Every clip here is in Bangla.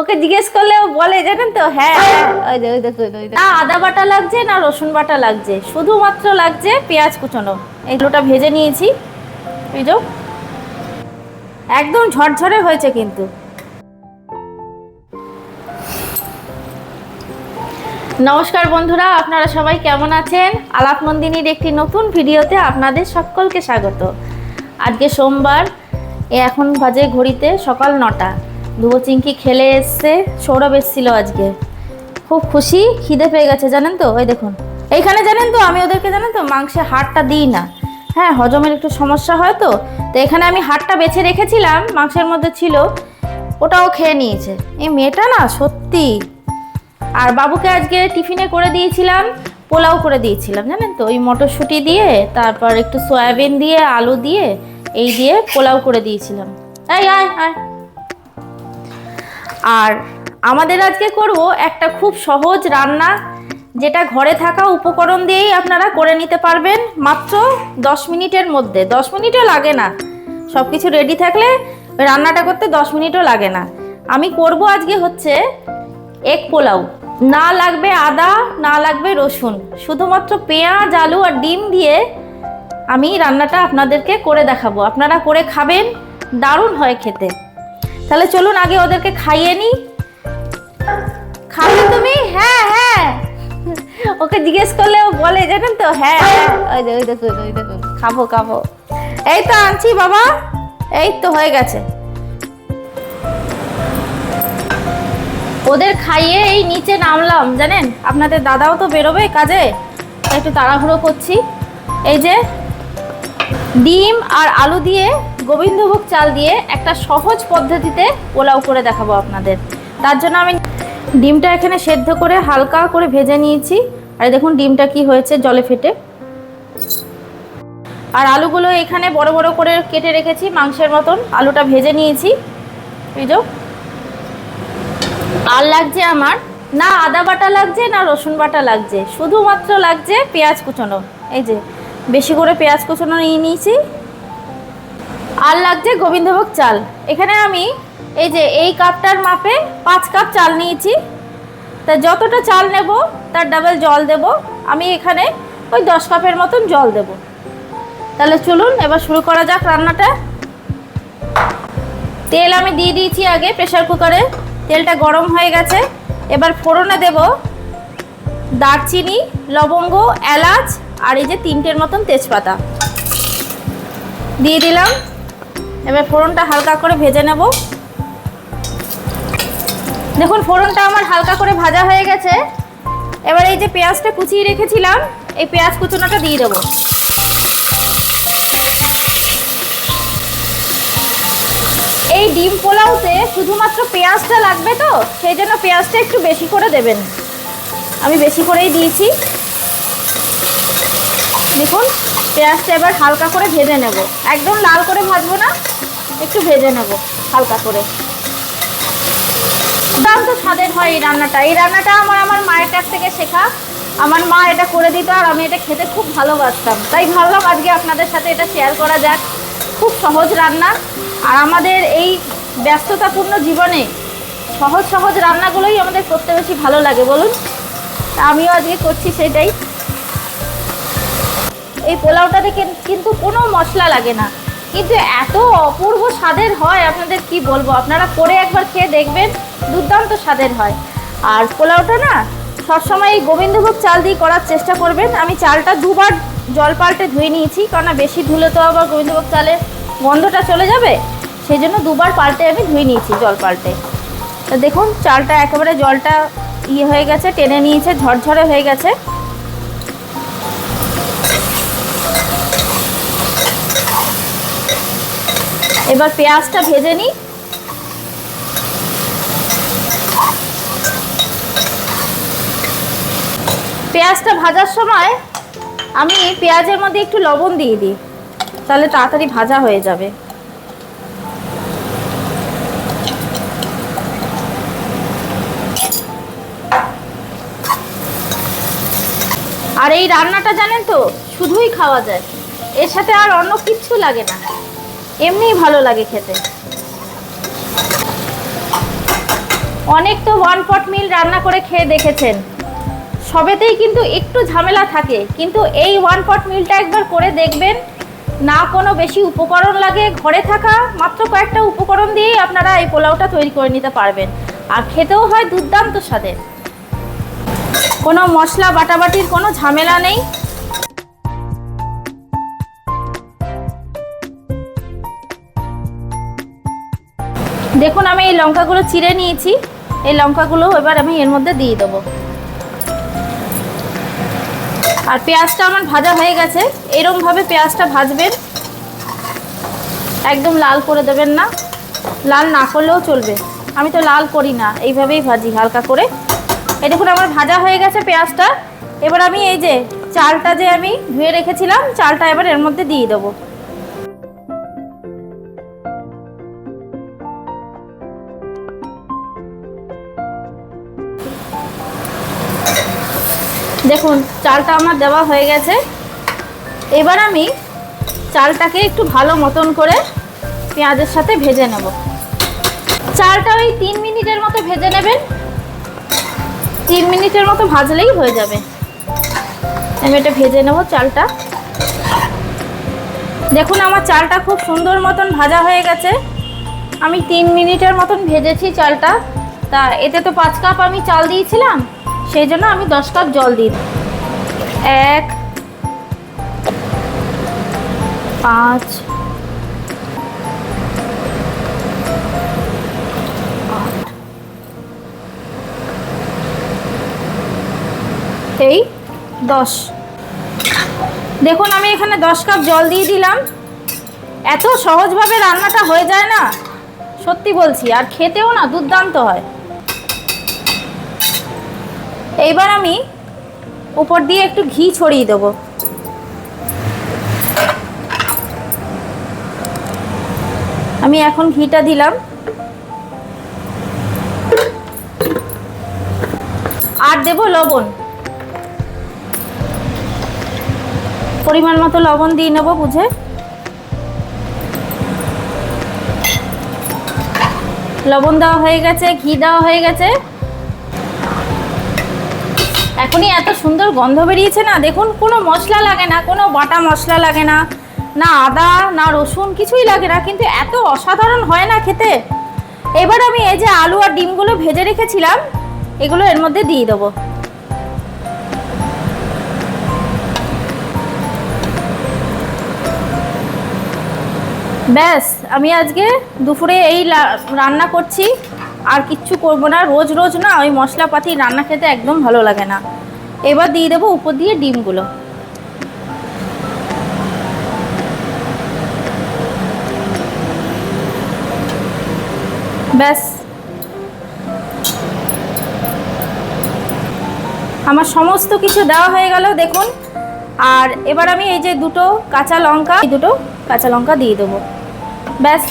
ওকে জিজ্ঞেস করলে ও বলে, জানেন তো? হ্যাঁ হ্যাঁ ওই যে, ওই দেখো। না, আদা বাটা লাগছে, না রসুন বাটা লাগছে। শুধুমাত্র লাগছে পেঁয়াজ কুচোনো। এগুলোটা ভেজে নিয়েছি। এই যে, একদম ঝরঝরে হয়েছে কিন্তু। নমস্কার বন্ধুরা, আপনারা সবাই কেমন আছেন? আলাপ নন্দিনীর একটি নতুন ভিডিওতে আপনাদের সকলকে স্বাগত। আজকে সোমবার এখন বাজে ঘড়িতে সকাল নটা। ধুবো চিংকি খেলে এসছে, সৌরভ এসেছিল আজকে। খুব খুশি, খিদে পেয়ে গেছে, জানেন তো? ওই দেখুন। এইখানে জানেন তো, আমি ওদেরকে জানেন তো, মাংসে হাড়টা দিই না। হ্যাঁ হজমের একটু সমস্যা হয় তো তো এখানে আমি হাড়টা বেছে রেখেছিলাম, মাংসের মধ্যে ছিল, ওটাও খেয়ে নিয়েছে। এই মেয়েটা না, সত্যি। আর বাবুকে আজকে টিফিনে করে দিয়েছিলাম, পোলাও করে দিয়েছিলাম, জানেন তো? ওই মটরশুঁটি দিয়ে, তারপর একটু সয়াবিন দিয়ে, আলু দিয়ে, এই দিয়ে পোলাও করে দিয়েছিলাম। এই, আয় আয়। আর আমাদের আজকে করব একটা খুব সহজ রান্না, যেটা ঘরে থাকা উপকরণ দিয়েই আপনারা করে নিতে পারবেন মাত্র দশ মিনিটের মধ্যে। দশ মিনিটও লাগে না। সব কিছু রেডি থাকলে রান্নাটা করতে দশ মিনিটও লাগে না। আমি করব আজকে হচ্ছে এক পোলাও। না লাগবে আদা, না লাগবে রসুন। শুধুমাত্র পেঁয়াজ, আলু আর ডিম দিয়ে আমি রান্নাটা আপনাদেরকে করে দেখাবো। আপনারা করে খাবেন, দারুণ হয় খেতে। তাহলে চলুন আগে ওদেরকে খাইয়ে নিই খাবে তুমি? হ্যাঁ হ্যাঁ। ওকে জিজ্ঞেস করলে ও বলে, জানেন তো? হ্যাঁ হ্যাঁ। ওই ওই দেখুন ওই দেখুন। খাব খাব। এই তো আনছি বাবা। এই তো হয়ে গেছে। ওদের খাইয়ে এই নিচে নামলাম, জানেন? আপনাদের দাদাও তো বেরোবে কাজে। একটু তাড়াহুড়ো করছি। এই যে, ডিম আর আলু দিয়ে গোবিন্দভোগ চাল দিয়ে একটা সহজ পদ্ধতিতে পোলাও করে দেখাবো আপনাদের। তার জন্য আমি ডিমটা এখানে সেদ্ধ করে হালকা করে ভেজে নিয়েছি। আর দেখুন ডিমটা কি হয়েছে, জলে ফেটে। আর আলুগুলো এখানে বড় বড় করে কেটে রেখেছি, মাংসের মতন। আলুটা ভেজে নিয়েছি। যে। আর লাগছে আমার, না আদা বাটা লাগছে, না রসুন বাটা লাগছে। শুধুমাত্র লাগছে পেঁয়াজ কুচোনো। এই যে, বেশি করে পেঁয়াজ কুচোনো নিয়ে নিয়েছি। আর লাগছে গোবিন্দভোগ চাল। এখানে আমি এই যে এই কাপটার মাপে পাঁচ কাপ চাল নিয়েছি। তা যতটা চাল নেব, তার ডাবল জল দেব। আমি এখানে ওই দশ কাপের মতন জল দেব। তাহলে চলুন, এবার শুরু করা যাক রান্নাটা। তেল আমি দিয়ে দিয়েছি আগে প্রেসার কুকারে। তেলটা গরম হয়ে গেছে। এবার ফোড়নে দেব দারচিনি, লবঙ্গ, এলাচ আর এই যে তিনটের মতন তেজপাতা। দিয়ে দিলাম। এবার ফোড়নটা হালকা করে ভেজে নেব। দেখুন, ফোড়নটা আমার হালকা করে ভাজা হয়ে গেছে। এবার এই যে পেঁয়াজটা কুচিয়ে রেখেছিলাম, এই পেঁয়াজ কুচোনাটা দিয়ে দেবো। এই ডিম পোলাওতে শুধুমাত্র পেঁয়াজটা লাগবে তো, সেই জন্য পেঁয়াজটা একটু বেশি করে দেবেন। আমি বেশি করেই দিয়েছি। দেখুন পেঁয়াজটা এবার হালকা করে ভেজে নেব। একদম লাল করে ভাজবো না, একটু ভেজে নেব হালকা করে। দাম তো স্বাদের হয় এই রান্নাটা। এই রান্নাটা আমার আমার মায়ের কাছ থেকে শেখা। আমার মা এটা করে দিত আর আমি এটা খেতে খুব ভালোবাসতাম। তাই ভাবলাম আজকে আপনাদের সাথে এটা শেয়ার করা যাক। খুব সহজ রান্না। আর আমাদের এই ব্যস্ততাপূর্ণ জীবনে সহজ সহজ রান্নাগুলোই আমাদের করতে বেশি ভালো লাগে। বলুন আমিও আজকে করছি সেটাই। এই পোলাওটাতে কিন- কিন্তু কোনো মশলা লাগে না। কিন্তু এত অপূর্ব স্বাদের হয়, আপনাদের কি বলব? আপনারা করে একবার খেয়ে দেখবেন, দুর্দান্ত স্বাদের হয়। আর পোলাওটা না, সবসময় এই গোবিন্দভোগ চাল দিয়ে করার চেষ্টা করবেন। আমি চালটা দুবার জল পাল্টে ধুয়ে নিয়েছি কারণ বেশি ধুলে তো আবার গোবিন্দভোগ চালে গন্ধটা চলে যাবে। সেই জন্য দুবার পাল্টে আমি ধুয়ে নিয়েছি জল পাল্টে। তো দেখুন, চালটা একেবারে জলটা ইয়ে হয়ে গেছে, টেনে নিয়েছে, ঝরঝরে হয়ে গেছে। এবার পেঁয়াজটা ভেজে নিই। পেঁয়াজটা ভাজার সময় আমি পেঁয়াজের মধ্যে একটু লবণ দিয়ে দিই, তাহলে তাড়াতাড়ি ভাজা হয়ে যাবে। আর এই রান্নাটা জানেন তো, শুধুই খাওয়া যায়। এর সাথে আর অন্য কিচ্ছু লাগে না। এমনিই ভালো লাগে খেতে। অনেক তো ওয়ান পট মিল রান্না করে খেয়ে দেখেছেন। সবেতেই কিন্তু একটু ঝামেলা থাকে, কিন্তু এই ওয়ান পট মিলটা একবার করে দেখবেন, না কোনো বেশি উপকরণ লাগে। ঘরে থাকা মাত্র কয়েকটা উপকরণ দিয়েই আপনারা এই পোলাওটা তৈরি করে নিতে পারবেন। আর খেতেও হয় দুর্দান্ত স্বাদের। কোনো মশলা বাটাবাটির কোনো ঝামেলা নেই। দেখুন, আমি এই লঙ্কাগুলো চিড়ে নিয়েছি। এই লঙ্কাগুলো এবার আমি এর মধ্যে দিয়ে দেবো। আর পেঁয়াজটা আমার ভাজা হয়ে গেছে। এরমভাবে পেঁয়াজটা ভাজবেন। একদম লাল করে দেবেন না। লাল না করলেও চলবে। আমি তো লাল করি না, এইভাবেই ভাজি হালকা করে। এই দেখুন, আমার ভাজা হয়ে গেছে পেঁয়াজটা। এবার আমি এই যে চালটা যে আমি ধুয়ে রেখেছিলাম, চালটা এবার এর মধ্যে দিয়ে দেবো। দেখুন, চালটা আমার দেওয়া হয়ে গেছে। এবার আমি চালটাকে একটু ভালো মতন করে পেঁয়াজের সাথে ভেজে নেব। চালটা ওই তিন মিনিটের মতো ভেজে নেবেন। তিন মিনিটের মতো ভাজলেই হয়ে যাবে। আমি এটা ভেজে নেব চালটা। দেখুন, আমার চালটা খুব সুন্দর মতন ভাজা হয়ে গেছে। আমি তিন মিনিটের মতন ভেজেছি চালটা। তা, এতে তো পাঁচ কাপ আমি চাল দিয়েছিলাম। সেই জন্য আমি দশ কাপ জল দিই এক, পাঁচ এই, দশ। দেখুন, আমি এখানে দশ কাপ জল দিয়ে দিলাম। এত সহজভাবে রান্নাটা হয়ে যায় না। সত্যি বলছি, আর খেতেও না দুর্দান্ত হয়। এইবার আমি উপর দিয়ে একটু ঘি ছড়িয়ে দেবো। আমি এখন ঘিটা দিলাম। আর দেব লবণ। পরিমাণ মতো লবণ দিয়ে নেব বুঝে। লবণ দেওয়া হয়ে গেছে, ঘি দেওয়া হয়ে গেছে। এখনই এত সুন্দর গন্ধ বেরিয়েছে না? দেখুন, কোনো মশলা লাগে না, কোনো বাটা মশলা লাগে না না আদা, না রসুন, কিছুই লাগে না, কিন্তু এত অসাধারণ হয় না খেতে। এবার আমি এই যে আলু আর ডিমগুলো ভেজে রেখেছিলাম, এগুলো এর মধ্যে দিয়ে দেবো। ব্যাস, আমি আজকে দুপুরে এই রান্না করছি। আর কিচ্ছু করব না। রোজ রোজ না ওই মশলাপাতি রান্না খেতে একদম ভালো লাগে না। এবার দিয়ে দেবো উপর দিয়ে ডিমগুলো। ব্যাস। আমার সমস্ত কিছু দেওয়া হয়ে গেল, দেখুন। আর এবার আমি এই যে দুটো কাঁচা লঙ্কা দুটো কাঁচা লঙ্কা দিয়ে দেবো। ব্যাস,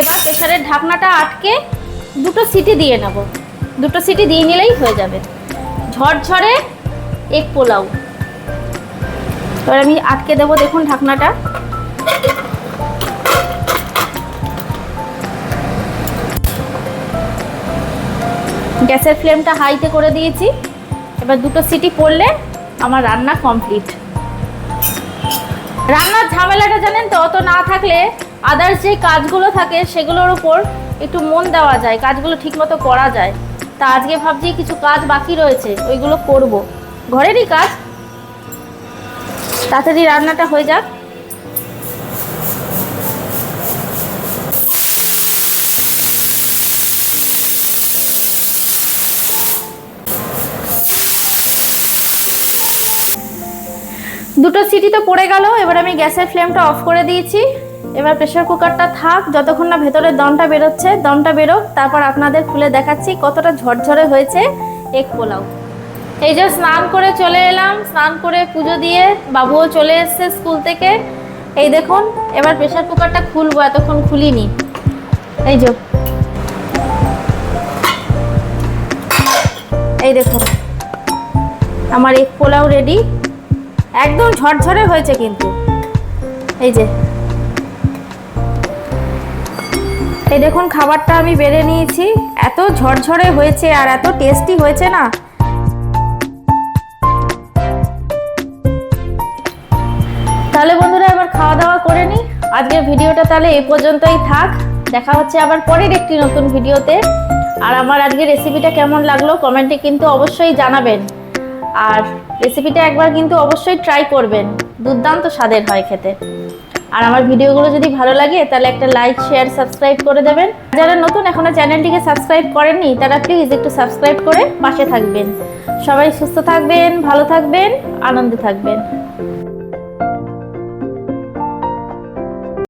এবার প্রেশারের ঢাকনাটা আটকে দুটো সিটি দিয়ে নেব। দুটো সিটি দিয়ে নিলেই হয়ে যাবে। ঝরঝরে এক পোলাও। এবার আমি আটকে দেবো দেখুন ঢাকনাটা। গ্যাসের ফ্লেমটা হাইতে করে দিয়েছি। এবার দুটো সিটি পড়লে আমার রান্না কমপ্লিট। রান্নার ঝামেলাটা জানেন তো, অত না থাকলে আদার্স যে কাজগুলো থাকে সেগুলোর উপর একটু মন দেওয়া যায়, কাজগুলো ঠিকমতো করা যায়। তা আজকে ভাবছি কিছু কাজ বাকি রয়েছে, ওইগুলো করব। ঘরেরই কাজ? তাড়াতাড়ি রান্নাটা হয়ে যাক। দুটো সিটি তো পড়ে গেল, এবার আমি গ্যাসের ফ্লেমটা অফ করে দিয়েছি। এবার প্রেশার কুকারটা থাক, যতক্ষণ না ভেতরে দমটা বেরোচ্ছে, দমটা বেরোক, তারপর আপনাদের খুলে দেখাচ্ছি কতটা ঝরঝরে হয়েছে এক পোলাও। এই যে স্নান করে চলে এলাম, স্নান করে পুজো দিয়ে বাবুও চলে এসছে স্কুল থেকে। এই দেখুন, এবার প্রেশার কুকারটা খুলবো, এতক্ষণ খুলিনি। এই যে। এই দেখুন, আমার এক পোলাও রেডি একদম ঝরঝরে হয়েছে কিন্তু। এই যে। এই দেখুন, খাবারটা আমি বেড়ে নিয়েছি। এত ঝরঝরে হয়েছে আর এত টেস্টি হয়েছে না। তাহলে বন্ধুরা, এবার খাওয়া দাওয়া করে নিই। আজকের ভিডিওটা তাহলে এই পর্যন্তই থাক। দেখা হচ্ছে আবার পরের একটি নতুন ভিডিওতে। আর আমার আজকে রেসিপিটা কেমন লাগল কমেন্টে কিন্তু অবশ্যই জানাবেন। আর রেসিপিটা একবার কিন্তু অবশ্যই ট্রাই করবেন। দুর্দান্ত স্বাদের হয় খেতে। আর আমার ভিডিওগুলো যদি ভালো লাগে, তাহলে একটা লাইক শেয়ার সাবস্ক্রাইব করে দেবেন। যারা নতুন এখনও চ্যানেলটিকে সাবস্ক্রাইব করেননি, তারা প্লিজ একটু সাবস্ক্রাইব করে পাশে থাকবেন। সবাই সুস্থ থাকবেন, ভালো থাকবেন, আনন্দে থাকবেন।